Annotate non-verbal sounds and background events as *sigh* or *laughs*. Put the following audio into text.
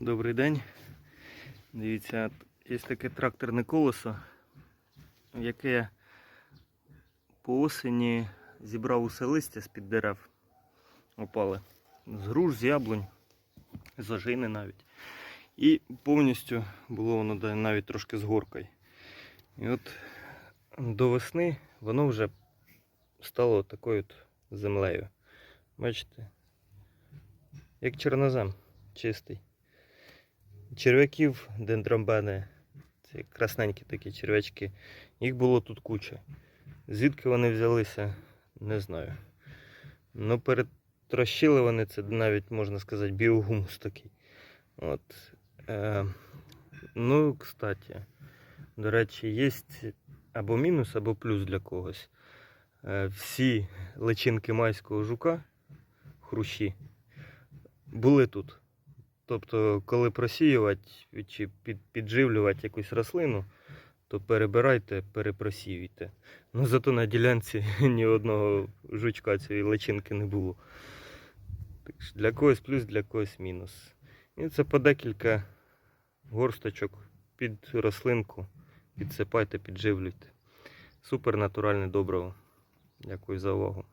Добрий день. Дивіться, є таке тракторне колесо, яке по осені зібрав усе листя з-під дерев. Опали. З груш, з яблунь, з ожини навіть. І повністю було воно навіть трошки з горкою. І от до весни воно вже стало такою от землею. Бачите? Як чорнозем чистий. Черв'яків дендромбени, ці красненькі такі черв'ячки, їх було тут куча. Звідки вони взялися, не знаю. Ну, перетрощили вони це навіть, можна сказати, біогумус такий. От. Е, ну, кстати, до речі, є або мінус, або плюс для когось. Е, всі личинки майського жука, хрущі, були тут. Тобто, коли просіювати чи підживлювати якусь рослину, то перебирайте, перепросіюйте. Ну зато на ділянці *laughs* ні одного жучка цієї личинки не було. Так що для когось плюс, для когось мінус. І це по декілька горсточок під рослинку. Підсипайте, підживлюйте. Супер натуральне добриво. Дякую за увагу.